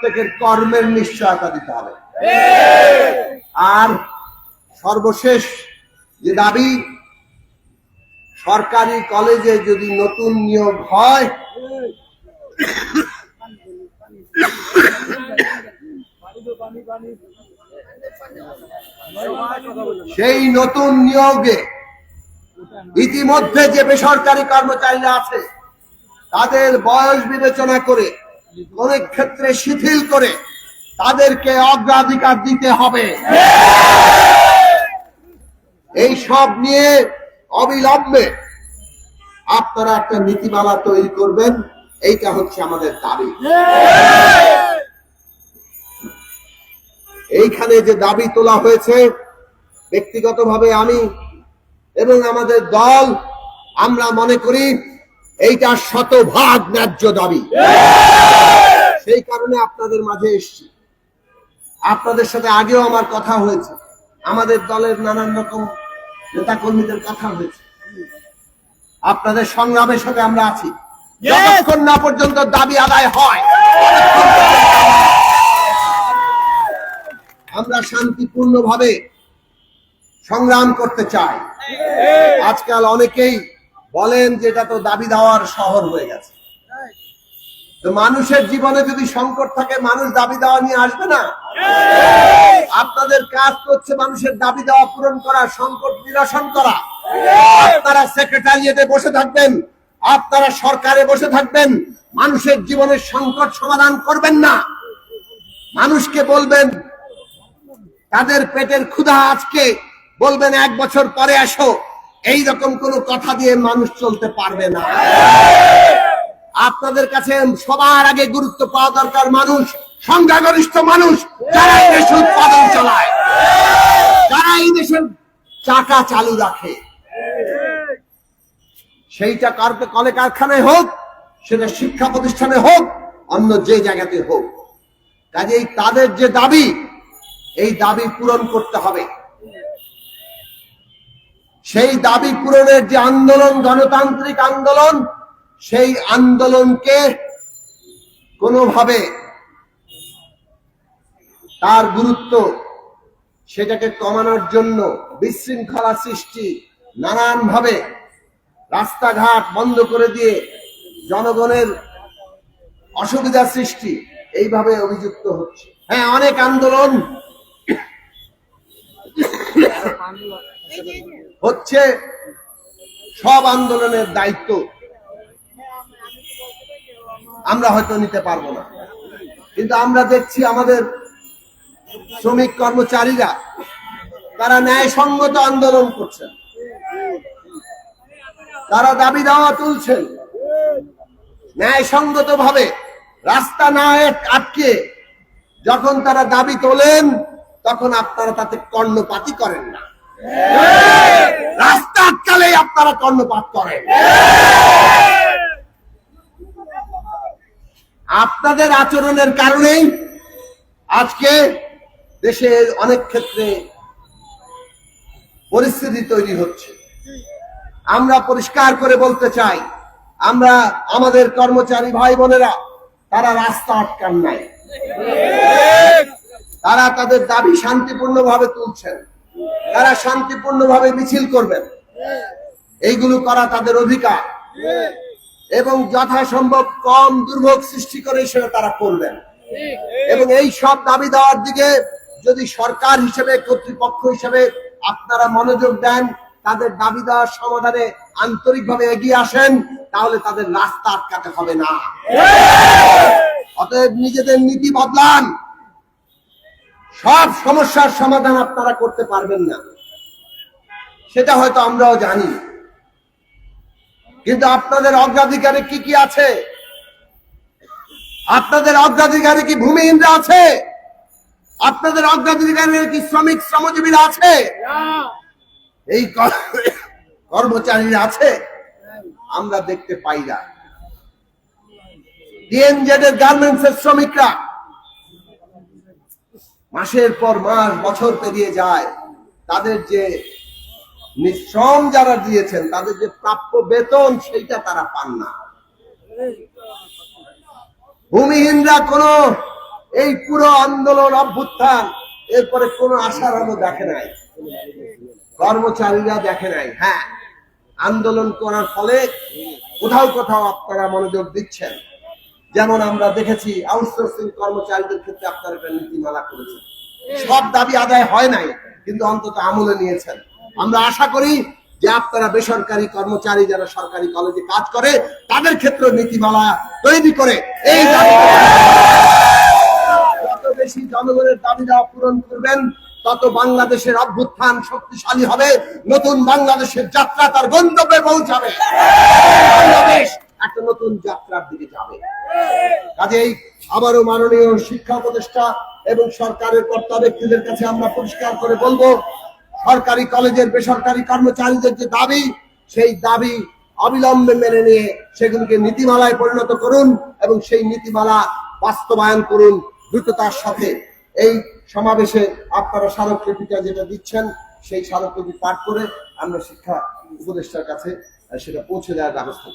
প্রত্যেকের কর্মের নিশ্চয়তা দিতে হবে। আর সর্বশেষ যে দাবি, সরকারি কলেজে যদি নতুন নিয়োগ হয়, সেই নতুন নিয়োগে ইতিমধ্যে যে বেসরকারি কর্মচারীরা আছে, তাদের বয়স বিবেচনা করে অনেক ক্ষেত্রে শিথিল করে তাদেরকে অগ্রাধিকার দিতে হবে। এই সব নিয়ে অবিলম্বে আপনারা একটা নীতিমালা তৈরি করবেন, এইটা হচ্ছে আমাদের দাবি। এইখানে যে দাবি তোলা হয়েছে, ব্যক্তিগতভাবে আমি এবং আমাদের দল, আমরা মনে করি এইটা শতভাগ ন্যায্য দাবি। সেই কারণে আপনাদের মাঝে এসছি। আপনাদের সাথে আগেও আমার কথা হয়েছে। আমাদের দলের নানান রকম নেতা কর্মীদের কথা হয়েছে। আপনাদের সংগ্রামের সাথে আমরা আছি। যতক্ষণ না পর্যন্ত দাবি আদায় হয় আমরা শান্তিপূর্ণভাবে সংগ্রাম করতে চাই। আজকাল অনেকেই বলেন যে এটা তো দাবি দেওয়ার শহর হয়ে গেছে। মানুষের জীবনে যদি সংকট থাকে, মানুষ দাবি দেওয়া নিয়ে আসবে না? আপনাদের কাজ করছে মানুষের দাবি দেওয়া পূরণ করা, সংকট নিরসন করা। আপনারা সেক্রেটারিয়েটে বসে থাকবেন, আপনারা সরকারে বসে থাকবেন, মানুষের জীবনের সংকট সমাধান করবেন না। মানুষকে বলবেন, তাদের পেটের ক্ষুধা আজকে, বলবেন এক বছর পরে আসো এই রকম কোন কথা দিয়ে মানুষ চলতে পারবে না। আপনাদের কাছে সবার আগে গুরুত্ব পাওয়া দরকার মানুষ, সংখ্যাগরিষ্ঠ মানুষ যারা এই দেশে উৎপাদন চালায় যারা এই দেশের চাকা চালু রাখে। সেইটা কারকে কলে কারখানায় হোক, সেটা শিক্ষা প্রতিষ্ঠানে হোক, অন্য যে জায়গাতে হোক। কাজেই তাদের যে দাবি, এই দাবি পূরণ করতে হবে। সেই দাবি পূরণের যে আন্দোলন, গণতান্ত্রিক আন্দোলন সেই আন্দোলনকে কোনোভাবে তার গুরুত্ব সেটাকে কমানোর জন্য বিশৃঙ্খলা সৃষ্টি নানান ভাবে রাস্তাঘাট বন্ধ করে দিয়ে জনগণের অসুবিধা সৃষ্টি এইভাবে অভিযুক্ত হচ্ছে। হ্যাঁ অনেক আন্দোলন হচ্ছে, সব আন্দোলনের দায়িত্ব। আমরা হয়তো নিতে পারব না। কিন্তু আমরা দেখছি আমাদের শ্রমিক কর্মচারীরা, তারা ন্যায়সঙ্গত আন্দোলন করছেন। তারা দাবি দাওয়া তুলছেন। ন্যায়সঙ্গত ভাবে রাস্তা না আটকে যখন তারা দাবি তোলেন, তখন আপনারা তাতে কর্ণপাতি করেন না। রাস্তা আটকালেই আপনারা কর্ণপাত করেন। আপনাদের আচরণের কারণেই আজকে দেশের অনেক ক্ষেত্রে পরিস্থিতি তৈরি হচ্ছে। আমরা পরিষ্কার করে বলতে চাই, আমরা আমাদের কর্মচারী ভাই বোনেরা, তারা রাস্তা আটকান নাই। তারা তাদের দাবি শান্তিপূর্ণভাবে তুলছেন। তারা শান্তিপূর্ণভাবে মিছিল করবেন। এইগুলো করা তাদের অধিকার। এবং যথাসম্ভব কম দুর্ভোগ সৃষ্টি করে সেটা তারা করবেন। এবং এই সব দাবি দেওয়ার দিকে যদি সরকার হিসেবে, কর্তৃপক্ষ হিসেবে আপনারা মনোযোগ দেন, তাদের দাবি দেওয়ার সমাধানে আন্তরিকভাবে এগিয়ে আসেন, তাহলে তাদের রাস্তা আটকাতে হবে না। অতএব নিজেদের নীতি বদলান। সব সমস্যার সমাধান আপনারা করতে পারবেন না। সেটা হয়তো আমরাও জানি। কিন্তু আপনাদের অগ্রাধিকারে কি কি আছে? আপনাদের অগ্রাধিকারে কি ভূমিহীনরা আছে? আপনাদের অগ্রাধিকারে কি শ্রমিক শ্রমজীবীরা আছে? এই কর- কর্মচারীরা আছে? আমরা দেখতে পাই না। ডিএনজেড এর গার্মেন্টস এর শ্রমিকরা মাসের পর মাস বছর পেরিয়ে যায়। তাদের যে শ্রম যারা দিয়েছেন, তাদের যে প্রাপ্য বেতন, সেইটা তারা পান না। ভূমিহীনরা কোনো এই পুরো আন্দোলন অভ্যুত্থান, এরপরে কোনো আশার আলো দেখে নাই। কর্মচারীরা দেখে নাই হ্যাঁ। আন্দোলন করার ফলে কোথাও কোথাও আপনারা মনোযোগ দিচ্ছেন। যেমন আমরা দেখেছি আউটসোর্সিং কর্মচারীদের ক্ষেত্রে আপনারা একটা নীতিমালা করেছেন। সব দাবি আদায় হয় নাই, কিন্তু অন্তত আমলে নিয়েছেন। আমরা আশা করি যে আপনারা বেসরকারি কর্মচারী যারা সরকারি কলেজে কাজ করে, তাদের ক্ষেত্রে নীতিমালা তৈরি করে। এই বেশি জনগণের পূরণ করবেন, তত বাংলাদেশের অভ্যুত্থান শক্তিশালী হবে, নতুন বাংলাদেশের যাত্রা তার গন্তব্যে পৌঁছাবে। বাংলাদেশ একটা নতুন যাত্রার দিকে যাবে। কাজেই আবারও মাননীয় শিক্ষা উপদেষ্টা এবং সরকারের কর্তা ব্যক্তিদের কাছে আমরা পরিষ্কার করে বলব সরকারি কলেজের বেসরকারি কর্মচারীদের যে দাবি, সেই দাবি অবিলম্বে মেনে নিয়ে সেগুলিকে নীতিমালায় পরিণত করুন এবং সেই নীতিমালা বাস্তবায়ন করুন দ্রুততার সাথে এই সমাবেশে আপনারা স্মারকলিপিটা যেটা দিচ্ছেন, সেই স্মারকলিপি পাঠ করে আমরা শিক্ষা উপদেষ্টার কাছে সেটা পৌঁছে দেওয়ার ব্যবস্থা।